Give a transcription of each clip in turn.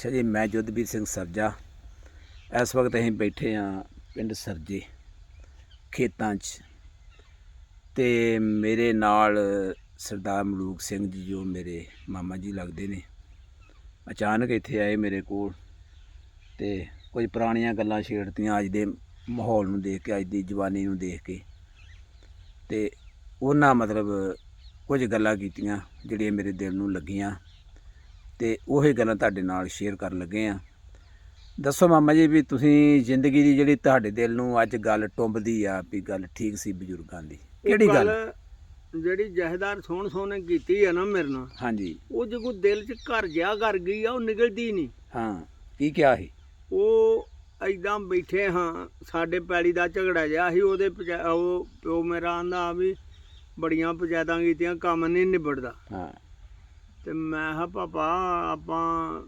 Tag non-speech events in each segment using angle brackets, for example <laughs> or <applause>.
ਅੱਛਾ ਜੀ, ਮੈਂ ਜੁੱਧਵੀਰ ਸਿੰਘ ਸਰਜਾ। ਇਸ ਵਕਤ ਅਸੀਂ ਬੈਠੇ ਆ ਪਿੰਡ ਸਰਜੇ, ਖੇਤਾਂ 'ਚ। ਤੇ ਮੇਰੇ ਨਾਲ ਸਰਦਾਰ ਮਲੂਕ ਸਿੰਘ ਜੀ, ਜੋ ਮੇਰੇ ਮਾਮਾ ਜੀ ਲੱਗਦੇ ਨੇ। ਅਚਾਨਕ ਇੱਥੇ ਆਏ ਮੇਰੇ ਕੋਲ ਤੇ ਕੁਝ ਪੁਰਾਣੀਆਂ ਗੱਲਾਂ ਛੇੜਤੀਆਂ ਅੱਜ ਦੇ ਮਾਹੌਲ ਨੂੰ ਦੇਖ ਕੇ, ਅੱਜ ਦੀ ਜਵਾਨੀ ਨੂੰ ਦੇਖ ਕੇ। ਤੇ ਉਹਨਾਂ ਮਤਲਬ ਕੁਝ ਗੱਲਾਂ ਕੀਤੀਆਂ ਜਿਹੜੀਆਂ ਮੇਰੇ ਦਿਲ ਨੂੰ ਲੱਗੀਆਂ। ਤੇ ਉਹੀ ਗੱਲਾਂ ਤੁਹਾਡੇ ਨਾਲ ਸ਼ੇਅਰ ਕਰਨ ਲੱਗੇ ਆ ਦੱਸੋ ਮਾਮਾ ਜੀ ਵੀ ਤੁਸੀਂ ਜ਼ਿੰਦਗੀ ਦੀ ਜਿਹੜੀ ਤੁਹਾਡੇ ਦਿਲ ਨੂੰ ਅੱਜ ਗੱਲ ਟੁੰਬਦੀ ਆ ਵੀ ਗੱਲ ਠੀਕ ਸੀ ਬਜ਼ੁਰਗਾਂ ਦੀ। ਕਿਹੜੀ ਗੱਲ? ਜਿਹੜੀ ਜਹਦਾਰ ਸੋਹਣ ਸੋਹਣੇ ਕੀਤੀ ਆ ਨਾ ਮੇਰੇ ਨਾਲ ਹਾਂਜੀ। ਉਹ ਜੇ ਕੋਈ ਦਿਲ 'ਚ ਘਰ ਜਿਆ ਕਰ ਗਈ ਆ ਉਹ ਨਿਕਲਦੀ ਨਹੀਂ। ਹਾਂ ਕੀ ਕਿਹਾ ਸੀ? ਉਹ ਐਦਾਂ ਬੈਠੇ ਹਾਂ ਸਾਡੇ ਪੈਲੀ ਦਾ ਝਗੜਾ ਜਿਹਾ ਸੀ ਉਹਦੇ ਉਹ ਪਿਓ ਮੇਰਾ ਆਂਦਾ ਵੀ ਬੜੀਆਂ ਪੰਚਾਇਤਾਂ ਕੀਤੀਆਂ ਕੰਮ ਨਹੀਂ ਨਿਬੜਦਾ। ਹਾਂ। ਤੇ ਮੈਂ ਕਿਹਾ ਪਾਪਾ ਆਪਾਂ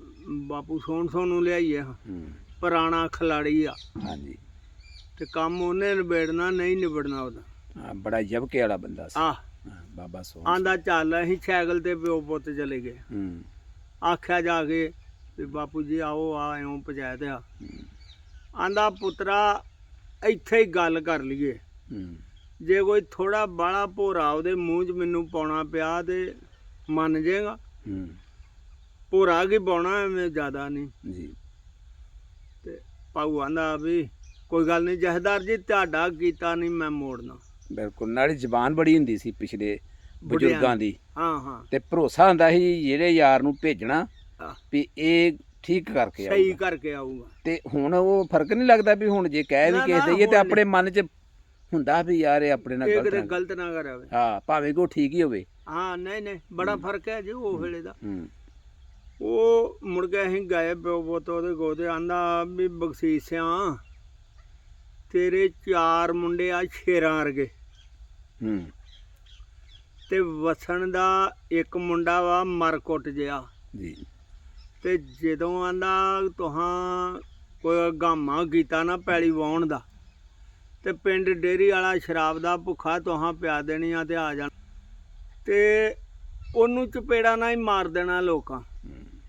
ਬਾਪੂ ਸੋਹਣ ਸੋਹਣ ਨੂੰ ਲਿਆਈਏ ਹਾਂ। ਹੂੰ। ਪੁਰਾਣਾ ਖਿਲਾੜੀ ਆ। ਹਾਂਜੀ। ਤੇ ਕੰਮ ਉਹਨੇ ਨਿਬੜਨਾ ਨਹੀਂ ਨਿਬੜਨਾ ਉਹਦਾ। ਹਾਂ, ਬੜਾ ਯਬਕੇ ਵਾਲਾ ਬੰਦਾ ਸੀ। ਆ ਹਾਂ, ਬਾਬਾ ਸੋਹਣ ਆਂਦਾ ਚੱਲ ਅਸੀਂ ਸਾਈਕਲ ਤੇ ਪਿਓ ਪੁੱਤ ਚਲੇ ਗਏ। ਹੂੰ। ਆਖਿਆ ਜਾ ਕੇ ਵੀ ਬਾਪੂ ਜੀ ਆਓ ਆ ਐਉਂ ਪੰਚਾਇਤ ਆ। ਹੂੰ, ਆਂਦਾ ਪੁੱਤਰਾ ਇੱਥੇ ਹੀ ਗੱਲ ਕਰ ਲਈਏ। ਹੂੰ। ਜੇ ਕੋਈ ਥੋੜਾ ਬਾਲਾ ਭੋਰਾ ਉਹਦੇ ਮੂੰਹ 'ਚ ਮੈਨੂੰ ਪਾਉਣਾ ਪਿਆ ਤੇ ਮੰਨ ਜਾਏਗਾ। ਹੂੰ। ਭੋਰਾ ਕੀ ਪਾਉਣਾ ਐਵੇਂ ਜ਼ਿਆਦਾ ਨਹੀਂ। ਜੀ। ਤੇ ਪਾਉ ਆਂਦਾ ਵੀ ਕੋਈ ਗੱਲ ਨਹੀਂ ਜਹਦਾਰ ਜੀ ਤੁਹਾਡਾ ਕੀਤਾ ਨਹੀਂ ਮੈਂ ਮੋੜਨਾ। ਬਿਲਕੁਲ ਨਾਲੇ ਜ਼ਬਾਨ ਬੜੀ ਹੁੰਦੀ ਸੀ ਪਿਛਲੇ ਬਜ਼ੁਰਗਾਂ ਦੀ। ਹਾਂ ਹਾਂ। ਤੇ ਭਰੋਸਾ ਹੁੰਦਾ ਸੀ ਜਿਹੜੇ ਯਾਰ ਨੂੰ ਭੇਜਣਾ ਵੀ ਇਹ ਠੀਕ ਕਰਕੇ ਸਹੀ ਆਊਗਾ। ਕਰਕੇ ਆਊਗਾ। ਤੇ ਹੁਣ ਉਹ ਫ਼ਰਕ ਨਹੀਂ ਲੱਗਦਾ ਵੀ ਹੁਣ ਜੇ ਕਹਿ ਵੀ ਕਿਸੇ ਦਈਏ ਤੇ ਆਪਣੇ ਮਨ 'ਚ ਹੁੰਦਾ ਵੀ ਯਾਰ ਇਹ ਆਪਣੇ ਨਾਲ ਗਲਤ ਨਾ- ਗਲਤ ਨਾ ਕਰਾਵੇ। ਹਾਂ ਭਾਵੇਂ ਕੋ ਠੀਕ ਹੀ ਹੋਵੇ। ਹਾਂ ਨਹੀਂ ਨਹੀਂ ਬੜਾ ਫ਼ਰਕ ਹੈ ਜੀ ਉਹ ਵੇਲੇ ਦਾ। ਹੂੰ। ਉਹ ਮੁੜ ਕੇ ਅਸੀਂ ਗਏ ਪੁੱਤ ਉਹਦੇ ਤੇ ਆਂਦਾ ਵੀ ਬਖਸ਼ੀਸਿਆਂ ਤੇਰੇ ਚਾਰ ਮੁੰਡੇ ਆ ਸ਼ੇਰਾਂ ਵਰਗੇ। ਹੂੰ। ਤੇ ਵਸਣ ਦਾ ਇੱਕ ਮੁੰਡਾ ਵਾ ਮਰਕੁੱਟ ਜਿਆ ਜੀ। ਤੇ ਜਦੋਂ ਆਂਦਾ ਤੁਹਾਂ ਕੋਈ ਗਾਮਾ ਕੀਤਾ ਨਾ ਪੈਲੀ ਵਾਉਣ ਦਾ ਤੇ ਪਿੰਡ ਡੇਰੀ ਵਾਲਾ ਸ਼ਰਾਬ ਦਾ ਭੁੱਖਾ ਤੁਹਾਂ ਪਿਆ ਦੇਣੀਆਂ ਤੇ ਆ ਜਾਣ। ਤੇ ਉਹਨੂੰ ਚਪੇੜਾ ਨਾਲ ਹੀ ਮਾਰ ਦੇਣਾ ਲੋਕਾਂ।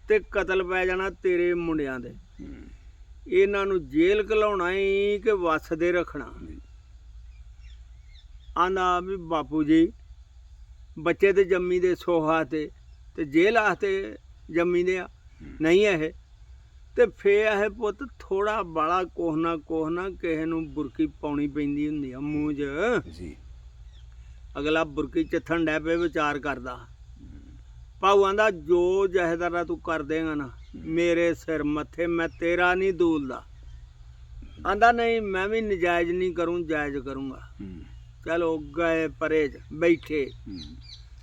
ਤੇ ਕਤਲ ਪੈ ਜਾਣਾ ਤੇਰੇ ਮੁੰਡਿਆਂ ਦੇ। ਇਹਨਾਂ ਨੂੰ ਜੇਲ੍ਹ ਘਲਾਉਣਾ ਹੀ ਕਿ ਵਸਦੇ ਰੱਖਣਾ। ਆਂਦਾ ਵੀ ਬਾਪੂ ਜੀ, ਬੱਚੇ ਤੇ ਜੰਮੀ ਦੇ ਸੋਹਾ ਤੇ ਤੇ ਜੇਲ੍ਹ ਆਸਤੇ ਜੰਮੀ ਦੇ ਆ। ਨਹੀਂ ਇਹ। ਤੇ ਫੇ ਇਹ ਪੁੱਤ ਥੋੜਾ ਬਾਲਾ ਕੋਹਨਾ ਕੋਹਨਾ ਕਿਸੇ ਨੂੰ ਬੁਰਕੀ ਪਾਉਣੀ ਪੈਂਦੀ ਹੁੰਦੀ ਆ, ਮੂੰਹ 'ਚ। ਜੀ। ਅਗਲਾ ਬੁਰਕੀ ਚੱਥਣ ਡੈ ਪਏ ਵਿਚਾਰ ਕਰਦਾ। ਪਾਉ ਆਂਦਾ ਜੋ ਜਹਦਾਰਾ ਤੂੰ ਕਰ ਦੇਗਾ ਨਾ ਮੇਰੇ ਸਿਰ ਮੱਥੇ ਮੈਂ ਤੇਰਾ ਨਹੀਂ ਦੂਲਦਾ। ਆਂਦਾ ਨਹੀਂ ਮੈਂ ਵੀ ਨਜਾਇਜ਼ ਨਹੀਂ ਕਰੂੰ ਜਾਇਜ਼ ਕਰੂੰਗਾ। ਚਲੋ ਗਏ ਪਰੇ ਬੈਠੇ।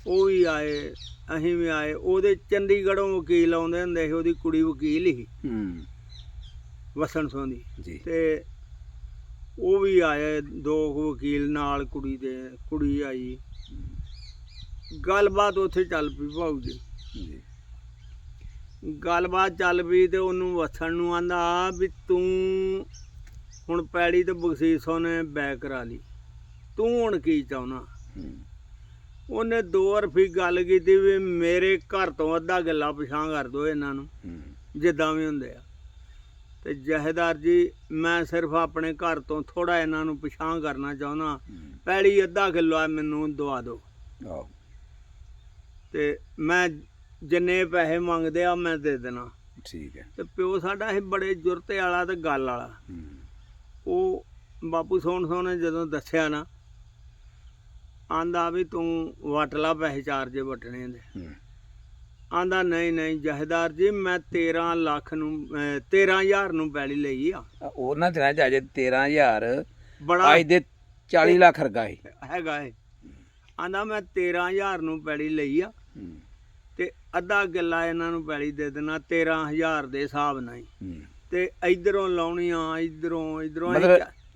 ਉਹ ਵੀ ਆਏ ਅਸੀਂ ਵੀ ਆਏ। ਉਹਦੇ ਚੰਡੀਗੜ੍ਹੋਂ ਵਕੀਲ ਆਉਂਦੇ ਹੁੰਦੇ ਸੀ ਉਹਦੀ ਕੁੜੀ ਵਕੀਲ ਹੀ। ਵਸਣ ਸੋਂਦੀ ਤੇ ਉਹ ਵੀ ਆਏ ਦੋ ਕੁ ਵਕੀਲ ਨਾਲ ਕੁੜੀ ਦੇ ਕੁੜੀ ਆਈ। ਗੱਲਬਾਤ ਉੱਥੇ ਚੱਲ ਪਈ ਭਾਊ ਜੀ। ਜੀ। ਗੱਲਬਾਤ ਚੱਲ ਪਈ ਤੇ ਉਹਨੂੰ ਵਸਣ ਨੂੰ ਆਂਦਾ ਵੀ ਤੂੰ ਹੁਣ ਪੈੜੀ ਤੇ ਬਖਸ਼ੀਸੋਂ ਨੇ ਬੈ ਕਰਾ ਲਈ। ਤੂੰ ਹੁਣ ਕੀ ਚਾਹੁੰਦਾ ਉਹਨੇ ਦੋ ਰਫੀ ਗੱਲ ਕੀਤੀ ਵੀ ਮੇਰੇ ਘਰ ਤੋਂ ਅੱਧਾ ਗੱਲਾ ਪਛਾਂ ਕਰ ਦੋ ਇਹਨਾਂ ਨੂੰ ਜਿੱਦਾਂ ਵੀ ਹੁੰਦੇ ਆ। ਤੇ ਜਹੇਦਾਰ ਜੀ ਮੈਂ ਸਿਰਫ ਆਪਣੇ ਘਰ ਤੋਂ ਥੋੜਾ ਇਹਨਾਂ ਨੂੰ ਪਛਾਂ ਕਰਨਾ ਚਾਹੁੰਦਾ। ਪੈੜੀ ਅੱਧਾ ਕਿਲੋ ਆ ਮੈਨੂੰ ਦਵਾ ਦਿਓ। ਤੇ ਮੈਂ ਜਿੰਨੇ ਪੈਸੇ ਮੰਗਦੇ ਆ ਮੈਂ ਦੇ ਦੇਣਾ। ਠੀਕ ਹੈ। ਤੇ ਪਿਓ ਸਾਡਾ ਇਹ ਬੜੇ ਜੁਰਤੇ ਵਾਲਾ ਤੇ ਗੱਲ ਵਾਲਾ। ਉਹ ਬਾਪੂ ਸੋਹਣ ਸੋਹਣ ਜਦੋਂ ਦੱਸਿਆ ਨਾ ਆਂਦਾ ਵੀ ਤੂੰ ਵਟ ਲਾ ਪੈਸੇ ਚਾਰਜੇ ਵਟਣੇ ਦੇ। ਆਂਦਾ ਨਹੀਂ ਨਹੀਂ ਜਹੇਦਾਰ ਜੀ ਮੈਂ 13 ਲੱਖ ਨੂੰ ਅਹ 13000 ਨੂੰ ਪੈਲੀ ਲਈ ਆ। ਉਹਨਾਂ ਦਿਨਾਂ 'ਚ ਅਜੇ 13000 ਬੜਾ ਅੱਜ ਦੇ 40 ਲੱਖ ਰਗਾ ਹੈ ਹੈਗਾ ਏ ਆਂਦਾ ਮੈਂ 13000 ਨੂੰ ਪੈਲੀ ਲਈ ਆ ਹੂੰ, ਤੇ ਅੱਧਾ ਕਿੱਲਾ ਇਹਨਾਂ ਨੂੰ ਪੈਲੀ ਦੇ ਦੇਣਾ 13000 ਦੇ ਹਿਸਾਬ ਨਾਲ ਹੀ। ਹੂੰ। ਤੇ ਇਧਰੋਂ ਲਾਉਣੀਆਂ ਇਧਰੋਂ ਇਧਰੋਂ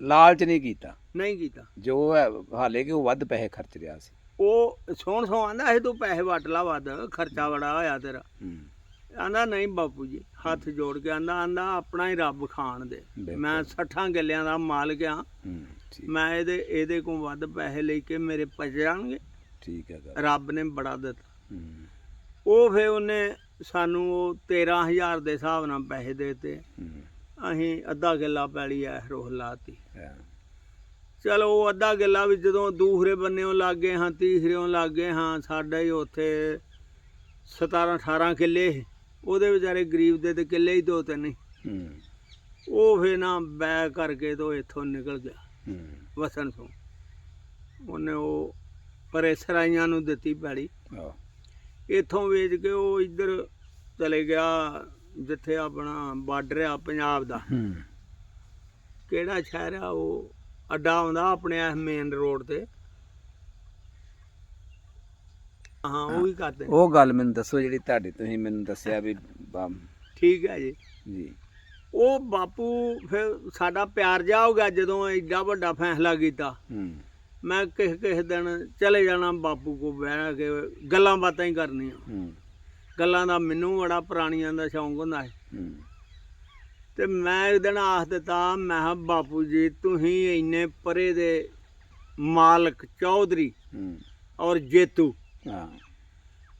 ਲਾਲਚ ਨਹੀਂ ਕੀਤਾ? ਨਹੀਂ ਕੀਤਾ। ਜੋ ਹੈ ਹਾਲੇ ਕਿ ਉਹ ਵੱਧ ਪੈਸੇ ਖਰਚ ਰਿਹਾ ਸੀ। ਉਹ ਸੋਹਣ ਸੋਹਣ ਆਂਦਾ ਇਹ ਤੂੰ ਪੈਸੇ ਵਟ ਲਾ ਵੱਧ ਖਰਚਾ ਬੜਾ ਹੋਇਆ ਤੇਰਾ। ਆਂਦਾ ਨਹੀਂ ਬਾਪੂ ਜੀ ਹੱਥ ਜੋੜ ਕੇ ਆਂਦਾ ਆਂਦਾ ਆਪਣਾ ਹੀ ਰੱਬ ਖਾਣ ਦੇ। ਮੈਂ 60 ਗੱਲਿਆਂ ਦਾ ਮਾਲਕ ਆ। ਮੈਂ ਇਹਦੇ ਇਹਦੇ ਕੋਲ ਵੱਧ ਪੈਸੇ ਲੈ ਕੇ ਮੇਰੇ ਪਚ ਜਾਣਗੇ। ਠੀਕ ਹੈ ਰੱਬ ਨੇ ਬੜਾ ਦਿੱਤਾ। ਉਹ ਫੇ ਉਹਨੇ ਸਾਨੂੰ ਉਹ 13000 ਦੇ ਹਿਸਾਬ ਨਾਲ ਪੈਸੇ ਦੇਤੇ। ਅਸੀਂ ਅੱਧਾ ਕਿੱਲਾ ਪੈਲੀ ਐ ਰੋਹ ਲਾਤੀ। ਚਲੋ ਉਹ ਅੱਧਾ ਕਿੱਲਾ ਵੀ ਜਦੋਂ ਦੂਸਰੇ ਬੰਨਿਓਂ ਲੱਗੇ ਹਾਂ ਤੀਸਰਿਓਂ ਲੱਗੇ ਹਾਂ ਸਾਡਾ ਹੀ ਉੱਥੇ 17 18 ਕਿੱਲੇ। ਉਹਦੇ ਵਿਚਾਰੇ ਗਰੀਬ ਦੇ ਤੇ ਕਿੱਲੇ ਹੀ ਦੋ ਤਿੰਨ। ਹੂੰ। ਉਹ ਫੇ ਨਾ ਬੈ ਕਰਕੇ ਤੋਂ ਇੱਥੋਂ ਨਿਕਲ ਗਿਆ। ਹੂੰ। ਵਸਣ ਤੋਂ। ਉਹਨੇ ਉਹ ਪਰੇ ਸਰਾਈਆਂ ਨੂੰ ਦਿੱਤੀ ਆਹ, ਇੱਥੋਂ ਵੇਚ ਕੇ ਉਹ ਇੱਧਰ ਚਲੇ ਗਿਆ ਜਿੱਥੇ ਆਪਣਾ ਬਾਰਡਰ ਆ ਪੰਜਾਬ ਦਾ। ਹੂੰ। ਕਿਹੜਾ ਸ਼ਹਿਰ ਆ ਉਹ? ਅੱਡਾ ਆਉਂਦਾ ਆਪਣੇ ਇਸ ਮੇਨ ਰੋਡ ਤੇ। ਹਾਂ ਉਹ ਵੀ ਕਰਦੇ ਉਹ ਗੱਲ ਮੈਨੂੰ ਦੱਸੋ ਜਿਹੜੀ ਤੁਹਾਡੀ ਤੁਸੀਂ ਮੈਨੂੰ ਦੱਸਿਆ ਵੀ ਠੀਕ ਹੈ ਜੀ। ਜੀ। ਉਹ ਬਾਪੂ ਫਿਰ ਸਾਡਾ ਪਿਆਰ ਜਾ ਹੋ ਗਿਆ ਜਦੋਂ ਐਡਾ ਵੱਡਾ ਫੈਸਲਾ ਕੀਤਾ। ਹੂੰ। ਮੈਂ ਕਿਸੇ ਕਿਸੇ ਦਿਨ ਚਲੇ ਜਾਣਾ ਬਾਪੂ ਕੋ ਬਹਿ ਕੇ ਗੱਲਾਂ ਬਾਤਾਂ ਹੀ ਕਰਨੀਆਂ। ਹੂੰ। ਗੱਲਾਂ ਦਾ ਮੈਨੂੰ ਬੜਾ ਪੁਰਾਣੀਆਂ ਦਾ ਸ਼ੌਂਕ ਹੁੰਦਾ ਹੂੰ। ਤੇ ਮੈਂ ਇੱਕ ਦਿਨ ਆਖ ਦਿੱਤਾ ਮੈਂ ਕਿਹਾ ਬਾਪੂ ਜੀ ਤੁਸੀਂ ਇੰਨੇ ਪਰੇ ਦੇ ਮਾਲਕ ਚੌਧਰੀ ਔਰ ਜੇਤੂ। ਹਾਂ।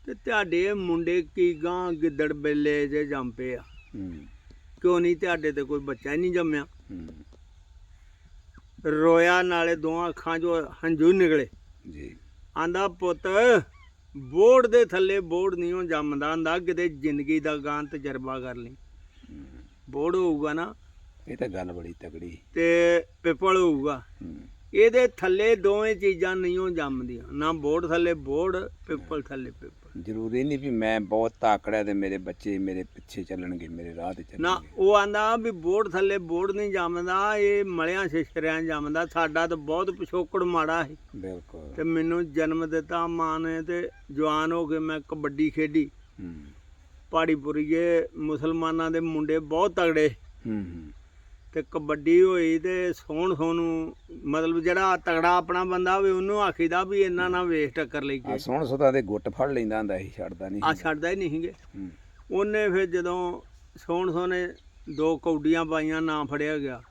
ਤੇ ਤੁਹਾਡੇ ਮੁੰਡੇ ਕੀ ਗਾਂ ਗਿੱਦੜ ਬੇਲੇ ਜੇ ਜੰਪੇ ਆ? ਕਿਉਂ ਨਹੀਂ ਤੁਹਾਡੇ ਤੇ ਕੋਈ ਬੱਚਾ ਹੀ ਨਹੀਂ ਜੰਮਿਆ? ਰੋਇਆ ਨਾਲੇ ਦੋਹਾਂ ਅੱਖਾਂ 'ਚੋਂ ਹੰਝੂ ਨਿਕਲੇ। ਜੀ। ਆਂਦਾ ਪੁੱਤ ਬੋੜ ਦੇ ਥੱਲੇ ਬੋੜ ਨਹੀਂ ਉਹ ਜੰਮਦਾ ਹੁੰਦਾ ਕਿਤੇ ਜ਼ਿੰਦਗੀ ਦਾ ਗਾਂ ਤਜਰਬਾ ਕਰ ਲਈ। ਬੋੜ ਹੋਊਗਾ ਨਾ ਇਹ ਤਾਂ ਗੱਲ ਬੜੀ ਤਕੜੀ। ਤੇ ਪਿੱਪਲ ਹੋਊਗਾ। ਹੂੰ। ਇਹਦੇ ਥੱਲੇ ਦੋਵੇਂ ਚੀਜ਼ਾਂ ਨਹੀਂ ਜੰਮਦੀਆਂ ਨਾ ਬੋੜ ਥੱਲੇ ਬੋੜ ਪਿੱਪਲ ਥੱਲੇ ਪਿੱਪਲ। ਜ਼ਰੂਰੀ ਨਹੀਂ ਵੀ ਮੈਂ ਬਹੁਤ ਤਾਕੜਾ ਤੇ ਮੇਰੇ ਬੱਚੇ ਮੇਰੇ ਪਿੱਛੇ ਚੱਲਣਗੇ ਮੇਰੇ ਰਾਹ ਤੇ ਨਾ ਉਹ ਆਂਦਾ ਵੀ ਬੋੜ ਥੱਲੇ ਬੋੜ ਨਹੀਂ ਜੰਮਦਾ ਇਹ ਮਲਿਆਂ ਸ਼ਿਸ਼ਰਿਆਂ ਜੰਮਦਾ ਸਾਡਾ ਤਾਂ ਬਹੁਤ ਪਿਛੋਕੜ ਮਾੜਾ ਸੀ। ਬਿਲਕੁਲ। ਤੇ ਮੈਨੂੰ ਜਨਮ ਦਿੱਤਾ ਮਾਂ ਨੇ ਤੇ ਜਵਾਨ ਹੋ ਕੇ ਮੈਂ ਕਬੱਡੀ ਖੇਡੀ। ਹੂੰ ਪਹਾੜੀਪੁਰੀਏ ਮੁਸਲਮਾਨਾਂ ਦੇ ਮੁੰਡੇ ਬਹੁਤ ਤਗੜੇ। ਹੂੰ ਹੂੰ। ਤੇ ਕਬੱਡੀ ਹੋਈ ਤੇ ਸੋਹਣ ਸੋਨੂੰ ਮਤਲਬ ਜਿਹੜਾ ਤਗੜਾ ਆਪਣਾ ਬੰਦਾ ਹੋਵੇ ਉਹਨੂੰ ਆਖੀਦਾ ਵੀ ਇਹਨਾਂ ਨਾਲ ਵੇਖ ਟੱਕਰ ਲਈ ਆ ਕੇ। ਸੋਹਣ ਸੁਦਾ ਦੇ ਗੁੱਟ ਫੜ ਲੈਂਦਾ ਹੁੰਦਾ ਸੀ ਛੱਡਦਾ ਨਹੀਂ ਆ ਛੱਡਦਾ ਹੀ ਨਹੀਂ ਗੇ ਹੂੰ। ਉਹਨੇ ਫਿਰ ਜਦੋਂ ਸੋਹਣ ਸੋਨੇ ਦੋ ਕੌਡੀਆਂ ਪਾਈਆਂ ਨਾ ਫੜਿਆ ਗਿਆ।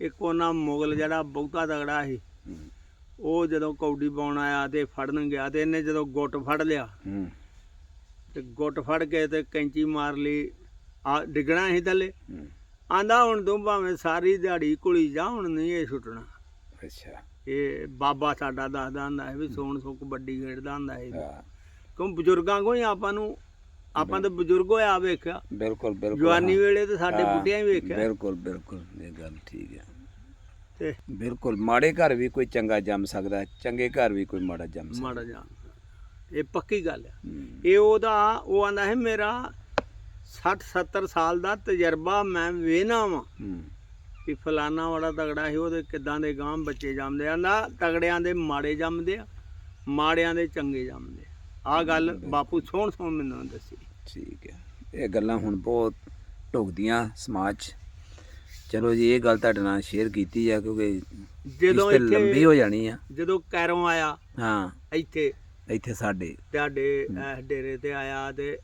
ਇੱਕ ਉਹਨਾਂ ਮੁਗਲ ਜਿਹੜਾ ਬਹੁਤਾ ਤਗੜਾ ਸੀ। ਉਹ ਜਦੋਂ ਕੌਡੀ ਪਾਉਣ ਆਇਆ ਤੇ ਫੜਨ ਗਿਆ ਤੇ ਇਹਨੇ ਜਦੋਂ ਗੁੱਟ ਫੜ ਲਿਆ। ਹੂੰ। ਤੇ ਗੁੱਟ ਫੜ ਕੇ ਤੇ ਕੈਂਚੀ ਮਾਰ ਲਈ ਆ ਡਿੱਗਣਾ ਸੀ ਥੱਲੇ। ਆਂਦਾ ਹੁਣ ਤੂੰ ਭਾਵੇਂ ਸਾਰੀ ਦਿਹਾੜੀ ਕੁਲੀ ਜਾ ਹੁਣ ਨਹੀਂ ਇਹ ਛੁੱਟਣਾ ਅੱਛਾ। ਇਹ ਬਾਬਾ ਸਾਡਾ ਦੱਸਦਾ ਹੁੰਦਾ ਹੈ ਵੀ ਸੋਣ ਸੋ ਕਬੱਡੀ ਖੇਡਦਾ ਹੁੰਦਾ ਹਾਂ, ਕਿਉਂ ਬਜ਼ੁਰਗਾਂ ਹੀ ਆਪਾਂ ਨੂੰ ਆਪਾਂ ਤਾਂ ਬਜ਼ੁਰਗ ਹੋਇਆ ਵੇਖਿਆ। ਬਿਲਕੁਲ ਬਿਲਕੁਲ ਜਵਾਨੀ। ਵੇਲੇ ਤੇ ਸਾਡੇ ਬੁੱਢਿਆਂ ਹੀ ਵੇਖਿਆ। ਬਿਲਕੁਲ ਬਿਲਕੁਲ ਇਹ ਗੱਲ ਠੀਕ ਹੈ। ਤੇ ਬਿਲਕੁਲ ਮਾੜੇ ਘਰ ਵੀ ਕੋਈ ਚੰਗਾ ਜੰਮ ਸਕਦਾ ਚੰਗੇ ਘਰ ਵੀ ਕੋਈ ਮਾੜਾ ਜੰਮ ਸਕਦਾ। ਮਾੜਾ ਜਾਣ ਇਹ ਪੱਕੀ ਗੱਲ ਹੈ। ਇਹ ਉਹਦਾ ਉਹ ਆਂਦਾ ਹੈ ਮੇਰਾ 60 70 ਸਾਲ ਦਾ ਤਜਰਬਾ ਮੈਂ ਵੇਨਾ ਵਾਂ ਵੀ ਫਲਾਨਾ ਬੜਾ ਤਗੜਾ ਸੀ ਉਹਦੇ ਕਿਦਾਂ ਦੇ ਗਾਂ ਬੱਚੇ ਜੰਮਦੇ ਆਂਦਾ ਤਗੜਿਆਂ ਦੇ ਮਾੜੇ ਜੰਮਦੇ ਆ ਮਾੜਿਆਂ ਦੇ ਚੰਗੇ ਜੰਮਦੇ ਆ। ਆਹ ਗੱਲ ਬਾਪੂ ਸੋਹਣ ਸੋਹਣ ਮੈਨੂੰ ਦੱਸੀ ਠੀਕ ਹੈ। ਇਹ ਗੱਲਾਂ ਹੁਣ ਬਹੁਤ ਢੁਕਦੀਆਂ ਸਮਾਜ। ਚਲੋ ਜੀ ਇਹ ਗੱਲ ਤੁਹਾਡੇ ਨਾਲ ਸ਼ੇਅਰ ਕੀਤੀ ਆ ਕਿਉਂਕਿ ਜਦੋਂ ਤੇ ਲੰਬੀ ਇੱਥੇ ਹੋ ਜਾਣੀ ਆ। ਜਦੋਂ ਕੈਰੋਂ ਆਇਆ ਹਾਂ। ਇੱਥੇ ਇੱਥੇ ਸਾਡੇ। ਤੁਹਾਡੇ ਇਸ ਡੇਰੇ ਤੇ ਆਇਆ ਤੇ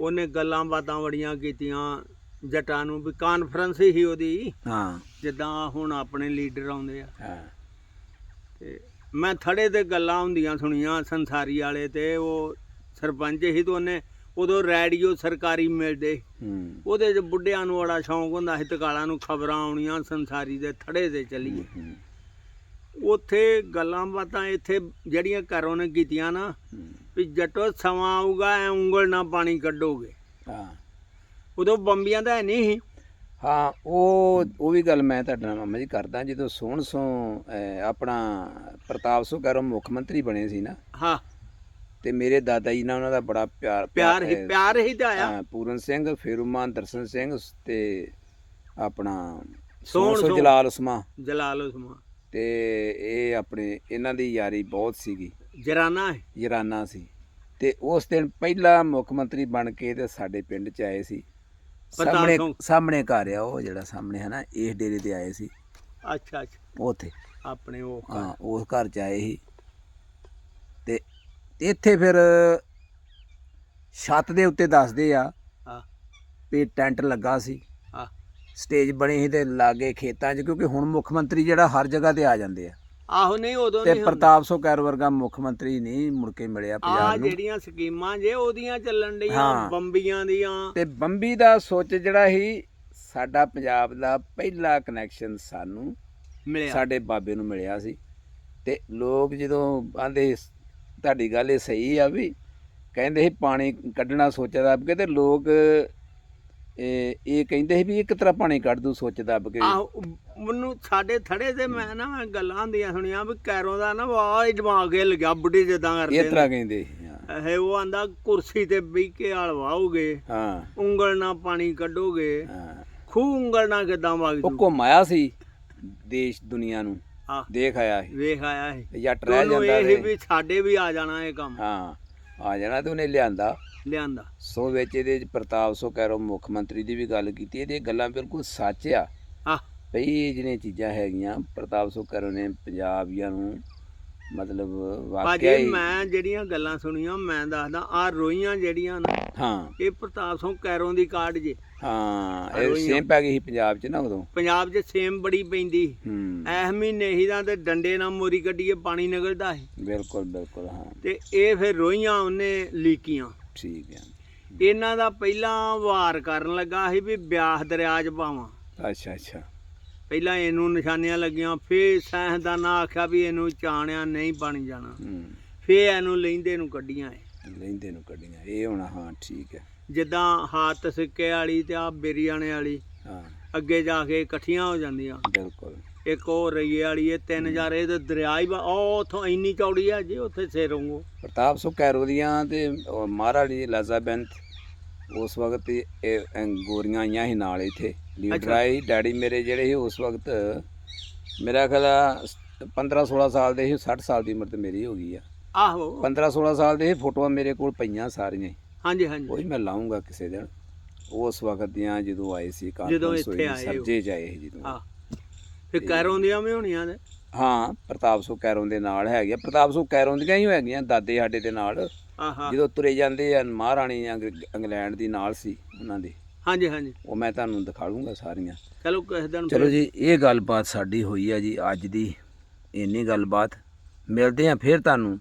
ਉਹਨੇ ਗੱਲਾਂ ਬਾਤਾਂ ਬੜੀਆਂ ਕੀਤੀਆਂ ਜੱਟਾਂ ਨੂੰ ਵੀ ਕਾਨਫਰੰਸ ਹੀ ਉਹਦੀ। ਹਾਂ। ਜਿੱਦਾਂ ਹੁਣ ਆਪਣੇ ਲੀਡਰ ਆਉਂਦੇ ਆ। ਹਾਂ। ਤੇ ਮੈਂ ਥੜੇ ਤੇ ਗੱਲਾਂ ਹੁੰਦੀਆਂ ਸੁਣੀਆਂ ਸੰਸਾਰੀ ਵਾਲੇ ਤੇ ਉਹ ਸਰਪੰਚ ਹੀ ਤੋਂ ਉਹਨੇ ਉਦੋਂ ਰੇਡੀਓ ਸਰਕਾਰੀ ਮਿਲਦੇ। ਉਹਦੇ 'ਚ ਬੁੱਢਿਆਂ ਨੂੰ ਬੜਾ ਸ਼ੌਂਕ ਹੁੰਦਾ ਸੀ ਤਕਾਲਾਂ ਨੂੰ ਖਬਰਾਂ ਆਉਣੀਆਂ ਸੰਸਾਰੀ ਦੇ ਥੜੇ ਤੇ ਚੱਲੀਏ। ਉੱਥੇ ਗੱਲਾਂ ਬਾਤਾਂ ਇੱਥੇ ਜਿਹੜੀਆਂ ਘਰੋਂ ਨੇ ਕੀਤੀਆਂ ਨਾ ਵੀ ਜੱਟੋ ਸਮਾਂ ਆਊਗਾ ਐ ਉਂਗਲ ਨਾਲ ਪਾਣੀ ਕੱਢੋਗੇ। ਹਾਂ। ਉਦੋਂ ਬੰਬੀਆਂ ਹੈ ਨਹੀਂ ਸੀ। ਹਾਂ ਉਹ ਉਹ ਵੀ ਗੱਲ ਮੈਂ ਤੁਹਾਡੇ ਨਾਲ ਮਾਮਾ ਜੀ ਕਰਦਾ ਜਦੋਂ ਸੋਹਣ ਸੋ ਆਪਣਾ ਪ੍ਰਤਾਪ ਸੋ ਕਰੋ ਮੁੱਖ ਮੰਤਰੀ ਬਣੇ ਸੀ ਨਾ। ਹਾਂ। ਤੇ ਮੇਰੇ ਦਾਦਾ ਜੀ ਨਾਲ ਉਹਨਾਂ ਦਾ ਬੜਾ ਪਿਆਰ ਪਿਆਰ ਹੀ ਪਿਆਰ ਹੀ ਤਾਂ ਆਇਆ। ਹਾਂ, ਪੂਰਨ ਸਿੰਘ ਫੇਰੂਮਾਨ ਦਰਸ਼ਨ ਸਿੰਘ ਤੇ ਆਪਣਾ ਸੋਹਣ ਸੋ। ਜਲਾਲ ਉਸਮਾ। ਜਲਾਲ ਉਸਮਾ। ਤੇ ਇਹ ਆਪਣੇ ਇਹਨਾਂ ਦੀ ਯਾਰੀ ਬਹੁਤ ਸੀਗੀ। ਜਰਾਨਾ ਹੈ? ਯਰਾਨਾ ਸੀ। ਤੇ ਉਸ ਦਿਨ ਪਹਿਲਾ ਮੁੱਖ ਮੰਤਰੀ ਬਣ ਕੇ ਤੇ ਸਾਡੇ ਪਿੰਡ ਚ ਆਏ ਸੀ। ਸਾਹਮਣੇ ਸਿੰਘ। ਸਾਹਮਣੇ ਘਰ ਆ ਉਹ ਜਿਹੜਾ ਸਾਹਮਣੇ ਹੈ ਨਾ ਇਸ ਡੇਰੇ ਤੇ ਆਏ ਸੀ। ਅੱਛਾ ਅੱਛਾ। ਉੱਥੇ। ਆਪਣੇ ਉਹ ਘਰ। ਹਾਂ ਉਸ ਘਰ ਚ ਆਏ ਸੀ। ਤੇ ਇੱਥੇ ਫਿਰ ਛੱਤ ਦੇ ਉੱਤੇ ਦੱਸਦੇ ਆ ਹਾਂ। ਵੀ ਟੈਂਟ ਲੱਗਾ ਸੀ। ਸਟੇਜ ਬਣੀ ਸੀ ਤੇ ਲਾਗੇ ਖੇਤਾਂ 'ਚ ਕਿਉਂਕਿ ਹੁਣ ਮੁੱਖ ਮੰਤਰੀ ਜਿਹੜਾ ਹਰ ਜਗ੍ਹਾ ਤੇ ਆ ਜਾਂਦੇ ਆ। ਆਹੋ ਨਹੀਂ ਉਦੋਂ ਤੇ ਨਹੀਂ ਪ੍ਰਤਾਪ ਸਿੰਘ ਕੈਰ ਵਰਗਾ ਮੁੱਖ ਮੰਤਰੀ ਨਹੀਂ ਮੁੜ ਕੇ ਮਿਲਿਆ ਆ ਪੰਜਾਬ ਨੂੰ। ਜਿਹੜੀਆਂ ਸਕੀਮਾਂ ਜੇ ਉਹਦੀਆਂ ਚੱਲਣ ਡੀਆਂ। ਬੰਬੀਆਂ ਦੀਆਂ। ਤੇ ਬੰਬੀ ਦਾ ਸੋਚ ਜਿਹੜਾ ਸੀ ਸਾਡਾ ਪੰਜਾਬ ਦਾ ਪਹਿਲਾ ਕਨੈਕਸ਼ਨ ਸਾਨੂੰ ਮਿਲਿਆ। ਸਾਡੇ ਬਾਬੇ ਨੂੰ ਮਿਲਿਆ ਸੀ। ਤੇ ਲੋਕ ਜਦੋਂ ਆਂਦੇ ਤੁਹਾਡੀ ਗੱਲ ਇਹ ਸਹੀ ਆ ਵੀ ਕਹਿੰਦੇ ਸੀ ਪਾਣੀ ਕੱਢਣਾ ਸੋਚਦਾ ਅੱਗੇ ਤੇ ਲੋਕ ਇਹ ਇਹ ਕਹਿੰਦੇ ਸੀ ਵੀ ਇਹ ਕਿਤਰਾ ਪਾਣੀ ਕੱਢ ਦੂ ਸੋਚਦਾ ਅੱਗੇ ਆਹੋ ਮੈਨੂੰ ਸਾਡੇ ਥੜੇ ਤੇ ਮੈਂ ਨਾ ਮੈਂ ਗੱਲਾਂ ਦੀਆਂ ਸੁਣੀਆਂ ਵੀ ਕੈਰੋਂ ਦਾ ਨਾ ਵਾਹ ਹੀ ਦਿਮਾਗ ਹਿੱਲ ਗਿਆ ਬੁੱਢੇ ਜਿੱਦਾਂ ਇਹ ਕਰਦੇ ਤਰ੍ਹਾਂ ਕਹਿੰਦੇ ਸੀ। ਇਹ ਉਹ ਆਂਦਾ ਕੁਰਸੀ ਤੇ ਬਹਿ ਕੇ ਹਲਵਾਓਗੇ ਹਾਂ। ਉਂਗਲ ਨਾਲ ਪਾਣੀ ਕੱਢੋਗੇ ਹਾਂ। ਖੂਹ ਉਂਗਲ ਨਾਲ ਕਿਦਾਂ ਵਗ ਉਹ ਘੁੰਮਾਇਆ ਸੀ ਦੇਸ਼ ਦੁਨੀਆ ਨੂੰ। ਦੇਖ ਆਇਆ ਸੀ। ਵੇਖ ਆਇਆ ਇਹ ਤੇ ਜੱਟ ਰਹਿ ਜਾਂਦਾ ਇਹ ਸੀ। ਵੀ ਸਾਡੇ ਵੀ ਆ ਜਾਣਾ ਇਹ ਕੰਮ। ਹਾਂ। ਆ ਜਾਣਾ ਤੇ ਉਹਨੇ ਲਿਆਂਦਾ। ਲਿਆਂਦਾ। ਸੋ ਵਿੱਚ ਇਹਦੇ ਪ੍ਰਤਾਪ ਸੋ ਕੈਰੋ ਮੁੱਖ ਮੰਤਰੀ ਦੀ ਵੀ ਗੱਲ ਕੀਤੀ ਇਹਦੇ ਗੱਲਾਂ ਬਿਲਕੁਲ ਸੱਚ ਆ। ਆ ਭਈ ਜਿਹੜੀਆਂ ਚੀਜ਼ਾਂ ਹੈਗੀਆਂ ਪ੍ਰਤਾਪ ਸੋ ਕੈਰੋ ਨੇ ਪੰਜਾਬੀਆਂ ਨੂੰ ਮਤਲਬ ਵਾਕਿਆ ਭਾਜੀ ਹੀ ਮੈਂ ਜਿਹੜੀਆਂ ਗੱਲਾਂ ਸੁਣੀਆਂ ਮੈਂ ਦੱਸਦਾ ਆ ਰੋਈਆਂ ਜਿਹੜੀਆਂ ਨਾ ਹਾਂ। ਇਹ ਪ੍ਰਤਾਪ ਸਿੰਘ ਕੈਰੋਂ ਦੀ ਕਾਰਡ ਜੇ। ਹਾਂ ਇਹ। ਸੇਮ ਪੈ ਗਈ ਸੀ ਪੰਜਾਬ 'ਚ ਨਾ ਉਦੋਂ। ਪੰਜਾਬ 'ਚ ਸੇਮ ਬੜੀ ਪੈਂਦੀ ਹੂੰ। ਐਸ ਮਹੀਨੇ ਹੀ ਦਾ ਤੇ ਡੰਡੇ ਨਾਲ ਮੋਰੀ ਕੱਢੀਏ ਪਾਣੀ ਨਿਕਲਦਾ ਸੀ। ਬਿਲਕੁਲ ਬਿਲਕੁਲ ਹਾਂ। ਤੇ ਇਹ ਫਿਰ ਰੋਈਆਂ ਉਹਨੇ ਲੀਕੀਆਂ। ਠੀਕ ਹੈ ਇਹਨਾਂ ਦਾ ਪਹਿਲਾਂ ਵਾਰ ਕਰਨ ਲੱਗਾ ਸੀ ਵੀ ਬਿਆਸ ਦਰਿਆ 'ਚ ਪਾਵਾਂ। ਅੱਛਾ ਅੱਛਾ। ਪਹਿਲਾਂ ਇਹਨੂੰ ਨਿਸ਼ਾਨੀਆਂ ਲੱਗੀਆਂ ਫੇਰ ਸਾਇੰਸਦਾਨਾਂ ਆਖਿਆ ਵੀ ਇਹਨੂੰ ਚਾਣਿਆ ਨਹੀਂ ਪਾਣੀ ਜਾਣਾ। ਹੂੰ। ਫੇਰ ਇਹਨੂੰ ਲੈਂਦੇ ਨੂੰ ਕੱਢੀਆਂ ਲੈਂਦੇ ਨੂੰ ਕੱਢੀਆਂ ਇਹ ਹੁਣ ਹਾਂ ਠੀਕ ਹੈ। ਜਿੱਦਾਂ ਹਾਥ ਸਿੱਕੇ ਵਾਲੀ ਤੇ ਆ ਬਿਰਿਆਣੇ ਵਾਲੀ ਹਾਂ। ਅੱਗੇ ਜਾ ਕੇ ਇਕੱਠੀਆਂ ਹੋ ਜਾਂਦੀਆਂ। ਬਿਲਕੁਲ। ਇੱਕ ਉਹ ਰਈਏ ਵਾਲੀ ਇਹ ਤਿੰਨ ਹਜ਼ਾਰ ਇਹ ਤੇ ਦਰਿਆ ਹੀ ਉਹ ਉਥੋਂ ਇੰਨੀ ਚੌੜੀ ਆ ਜੀ ਉੱਥੇ ਸਿਰੋਂਗੋ ਪ੍ਰਤਾਪ ਸਿੰਘ ਕੈਰੋ ਦੀਆਂ ਤੇ ਮਹਾਰਾਣੀ ਲਾਜ਼ਾਬੈਂਤ ਉਸ ਵਕਤ ਇਹ ਗੋਰੀਆਂ ਆਈਆਂ ਸੀ ਨਾਲ ਇੱਥੇ। ਲੀਡਰ। ਆਏ ਡੈਡੀ ਮੇਰੇ ਜਿਹੜੇ ਸੀ ਉਸ ਵਕਤ ਮੇਰਾ ਖਿਆਲ ਆ 15 16 ਸਾਲ ਦੇ ਸੀ 60 ਸਾਲ ਦੀ ਉਮਰ ਤੇ ਮੇਰੀ ਹੋ ਗਈ ਆ। ਆਹੋ। 15 16 ਸਾਲ ਦੇ ਸੀ ਫੋਟੋਆਂ ਮੇਰੇ ਕੋਲ ਪਈਆਂ ਸਾਰੀਆਂ ਹੀ। ਹਾਂਜੀ ਹਾਂਜੀ। ਉਹ ਹੀ ਮੈਂ ਲਾਉਂਗਾ ਕਿਸੇ ਦਿਨ। ਉਸ ਵਕਤ ਦੀਆਂ ਜਦੋਂ ਆਏ ਸੀ ਜਦੋਂ ਕਾਨਫਰੰਸ ਇੱਥੇ ਹੋਈ ਆਏ ਹੋ। ਸਰਜੇ ਜਾਏ ਸੀ ਜਦੋਂ। ਆ ਫਿਰ ਕੈਰੋਂ ਦੀਆਂ ਵੀ ਹੋਣੀਆਂ ਨੇ? ਹਾਂ ਪ੍ਰਤਾਪ ਸਿੰਘ ਕੈਰੋਂ ਦੇ ਨਾਲ ਹੈਗੇ ਆ। ਪ੍ਰਤਾਪ ਸਿੰਘ ਕੈਰੋਂ ਦੀਆਂ ਹੀ ਹੈਗੀਆਂ ਦਾਦੇ ਸਾਡੇ ਦੇ ਨਾਲ। ਆਹਾ। ਜਦੋਂ ਤੁਰੇ ਜਾਂਦੇ ਆ ਮਹਾਰਾਣੀ ਅੰਗ- ਇੰਗਲੈਂਡ ਦੀ ਨਾਲ ਸੀ ਉਹਨਾਂ ਦੇ। ਹਾਂਜੀ ਹਾਂਜੀ। ਉਹ ਮੈਂ ਤੁਹਾਨੂੰ ਦਿਖਾ ਲੂੰਗਾ ਸਾਰੀਆਂ। ਚਲੋ ਕਿਸੇ ਦਿਨ ਚਲੋ ਜੀ ਇਹ ਗੱਲਬਾਤ ਸਾਡੀ ਹੋਈ ਆ ਜੀ ਅੱਜ ਦੀ। ਇੰਨੀ ਗੱਲਬਾਤ। ਮਿਲਦੇ ਆ ਫਿਰ ਤੁਹਾਨੂੰ।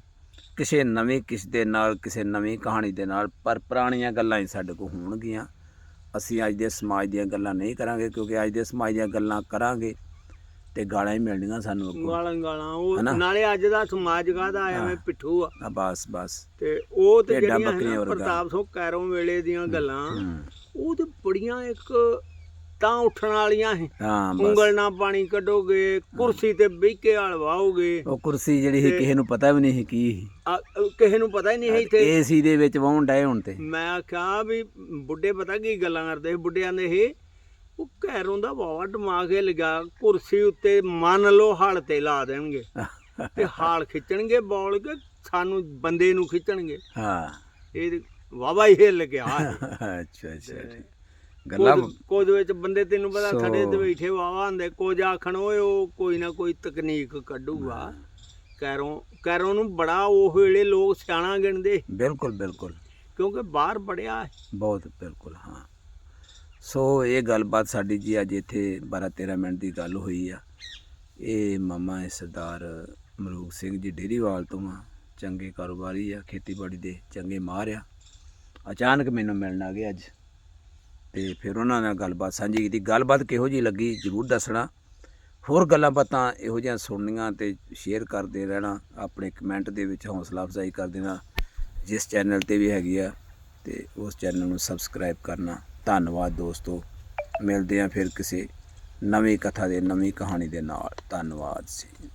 ਕਿਸੇ ਨਵੀਂ ਕਿਸ ਦੇ ਨਾਲ ਕਿਸੇ ਨਵੀਂ ਕਹਾਣੀ ਦੇ ਨਾਲ ਪਰ ਪੁਰਾਣੀਆਂ ਗੱਲਾਂ ਹੀ ਸਾਡੇ ਕੋਲ ਹੋਣਗੀਆਂ ਅਸੀਂ ਅੱਜ ਦੇ ਸਮਾਜ ਦੀਆਂ ਗੱਲਾਂ ਨਹੀਂ ਕਰਾਂਗੇ ਕਿਉਂਕਿ ਅੱਜ ਦੇ ਸਮਾਜ ਦੀਆਂ ਗੱਲਾਂ ਕਰਾਂਗੇ ਤੇ ਗਾਲਾਂ ਹੀ ਮਿਲਣੀਆਂ ਸਾਨੂੰ ਅੱਗੋਂ ਗਾਲਾਂ ਗਾਲਾਂ ਉਹ? ਨਾਲੇ ਅੱਜ ਦਾ ਸਮਾਜ ਕਾਹਦਾ ਆਇਆ ਮੈਂ ਪਿੱਠੂ ਆ ਬਸ ਬਸ ਤੇ ਉਹ ਤੇ ਜਿਹੜੀਆਂ। ਪ੍ਰਤਾਪ ਸਿੰਘ ਕੈਰੋਂ ਵੇਲੇ ਦੀਆਂ ਗੱਲਾਂ। ਉਹ ਤੇ ਬੜੀਆਂ ਇੱਕ ਤਾਂ ਉੱਠਣ ਵਾਲੀਆਂ ਸੀ। ਹਾਂ ਬਸ। ਉਂਗਲ ਨਾਲ ਪਾਣੀ ਕੱਢੋਗੇ ਕੁਰਸੀ ਤੇ ਬਹਿ ਕੇ ਹਲਵਾਓਗੇ ਉਹ ਕੁਰਸੀ ਜਿਹੜੀ ਸੀ ਕਿਸੇ ਨੂੰ ਪਤਾ ਵੀ ਨਹੀਂ ਸੀ ਕੀ ਸੀ। ਕਿਸੇ ਨੂੰ ਪਤਾ ਹੀ ਨਹੀਂ ਸੀ ਇੱਥੇ। ਏਸੀ ਦੇ ਵਿੱਚ ਵਾਉਣ ਡਏ ਹੁਣ ਤੇ। ਮੈਂ ਆਖਿਆ ਵੀ ਬੁੱਢੇ ਪਤਾ ਕੀ ਗੱਲਾਂ ਕਰਦੇ ਬੁੱਢਿਆਂ ਦੇ ਇਹ ਉਹ ਘੈਰੋਂ ਦਾ ਵਾਵਾ ਦਿਮਾਗ ਇਹ ਲਗਾ ਕੁਰਸੀ ਉੱਤੇ ਮੰਨ ਲਓ ਹਲ ਤੇ ਲਾ ਦੇਣਗੇ। <laughs> ਤੇ ਹਾਲ ਖਿੱਚਣਗੇ ਬੋਲ ਕੇ ਸਾਨੂੰ ਬੰਦੇ ਨੂੰ ਖਿੱਚਣਗੇ। ਹਾਂ। ਇਹ ਵਾਵਾ ਹੀ ਹਿੱਲ ਗਿਆ। <laughs> ਅੱਛਾ ਅੱਛਾ। ਗੱਲਾਂ ਕੁਝ ਕੁਝ ਵਿੱਚ ਬੰਦੇ ਤੈਨੂੰ ਪਤਾ ਸੋ- ਥੜੇ ਤੇ ਬੈਠੇ ਵਾਵਾ ਹੁੰਦੇ ਕੁਝ ਆਖਣ ਓਏ ਉਹ ਕੋਈ ਨਾ ਕੋਈ ਤਕਨੀਕ ਕੱਢੂਗਾ। ਕੈਰੋਂ ਕੈਰੋਂ ਨੂੰ ਬੜਾ ਉਹ ਵੇਲੇ ਲੋਕ ਸਿਆਣਾ ਗਿਣਦੇ। ਬਿਲਕੁਲ ਬਿਲਕੁਲ। ਕਿਉਂਕਿ ਬਾਹਰ ਪੜਿਆ ਬਹੁਤ ਬਿਲਕੁਲ ਹਾਂ। ਸੋ ਇਹ ਗੱਲਬਾਤ ਸਾਡੀ ਜੀ ਅੱਜ ਇੱਥੇ 12 13 ਮਿੰਟ ਦੀ ਗੱਲ ਹੋਈ ਆ। ਇਹ ਮਾਮਾ ਹੈ ਸਰਦਾਰ ਮਲੂਕ ਸਿੰਘ ਜੀ ਡੇਰੀਵਾਲ ਤੋਂ ਆ। ਚੰਗੇ ਕਾਰੋਬਾਰੀ ਆ ਖੇਤੀਬਾੜੀ ਦੇ ਚੰਗੇ ਮਾਹਰ ਆ। ਅਚਾਨਕ ਮੈਨੂੰ ਮਿਲਣ ਆ ਗਏ ਅੱਜ। ਤੇ ਫਿਰ ਉਹਨਾਂ ਨਾਲ ਗੱਲਬਾਤ ਸਾਂਝੀ ਕੀਤੀ। ਗੱਲਬਾਤ ਕਿਹੋ ਜੀ ਲੱਗੀ ਜਰੂਰ ਦੱਸਣਾ। ਹੋਰ ਗੱਲਾਂ ਬਾਤਾਂ ਇਹੋ ਜਿਹੀਆਂ ਸੁਣਨੀਆਂ ਤੇ ਸ਼ੇਅਰ ਕਰਦੇ ਰਹਿਣਾ। ਆਪਣੇ ਕਮੈਂਟ ਦੇ ਵਿੱਚ ਹੌਸਲਾ ਅਫਜ਼ਾਈ ਕਰ ਦੇਣਾ। ਜਿਸ ਚੈਨਲ ਤੇ ਵੀ ਹੈਗੀ ਆ ਤੇ ਉਸ ਚੈਨਲ ਨੂੰ ਸਬਸਕ੍ਰਾਈਬ ਕਰਨਾ। ਧੰਨਵਾਦ ਦੋਸਤੋ। ਮਿਲਦੇ ਆ ਫਿਰ ਕਿਸੇ ਨਵੀਂ ਕਥਾ ਦੇ, ਨਵੀਂ ਕਹਾਣੀ ਦੇ ਨਾਲ। ਧੰਨਵਾਦ ਜੀ।